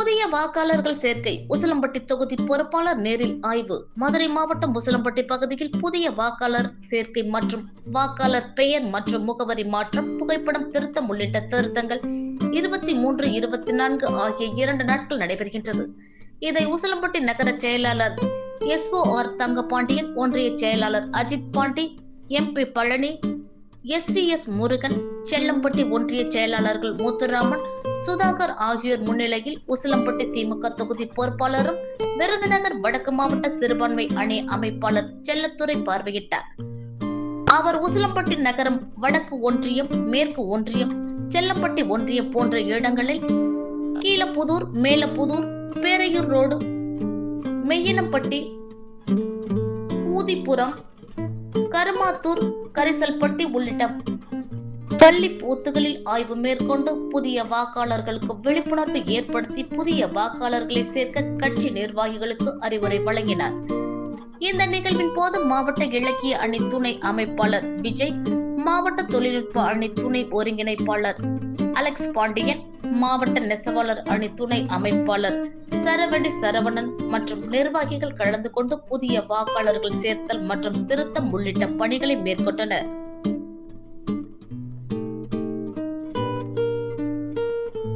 புதிய வாக்காளர்கள் சேர்க்கை உசிலம்பட்டி தொகுதி பொறுப்பாளர் நேரில் ஆய்வு. மதுரை மாவட்டம் உசிலம்பட்டி பகுதியில் புதிய வாக்காளர் சேர்க்கை மற்றும் வாக்காளர் பெயர் மற்றும் முகவரி மாற்றம் புகைப்படம் திருத்தம் உள்ளிட்ட திருத்தங்கள் இருபத்தி மூன்று இருபத்தி நான்கு ஆகிய இரண்டு நாட்கள் நடைபெறுகின்றது. இதை உசிலம்பட்டி நகர செயலாளர் எஸ் ஓ ஆர் தங்கபாண்டியன் ஒன்றிய செயலாளர் அஜித் பாண்டி எம்பி பழனி எஸ்விஎஸ் முருகன் செல்லம்பட்டி ஒன்றிய செயலாளர்கள் முத்துராமன் சுதாகர் ஆகியோர் முன்னிலையில் உசிலம்பட்டி திமுக தொகுதி பொறுப்பாளரும் விருதுநகர் வடக்கு மாவட்ட சிறுபான்மை அணி அமைப்பாளர் செல்லத்துறை பார்வையிட்டார். அவர் உசிலம்பட்டி நகரம் வடக்கு ஒன்றியம் மேற்கு ஒன்றியம் செல்லப்பட்டி ஒன்றியம் போன்ற இடங்களில் கீழப்புதூர் மேலப்புதூர் பேரையூர் ரோடு மெய்யனப்பட்டி ஊதிப்புறம் கருமாத்தூர் கரிசல்பட்டி உள்ளிட்ட பள்ளி பூத்துகளில் ஆய்வு மேற்கொண்டு புதிய வாக்காளர்களுக்கு விழிப்புணர்வு ஏற்படுத்தி புதிய வாக்காளர்களை சேர்க்க கட்சி நிர்வாகிகளுக்கு அறிவுரை வழங்கினார். இந்த நிகழ்வின் போது மாவட்ட இலக்கிய அணி துணை அமைப்பாளர் விஜய் மாவட்ட தொழில்நுட்ப அணி துணை ஒருங்கிணைப்பாளர் அலெக்ஸ் பாண்டியன் மாவட்ட நெசவாளர் அணி துணை அமைப்பாளர் சரவடி சரவணன் மற்றும் நிர்வாகிகள் கலந்து கொண்டு புதிய வாக்காளர்கள் சேர்த்தல் மற்றும் திருத்தம் உள்ளிட்ட பணிகளை மேற்கொண்டனர்.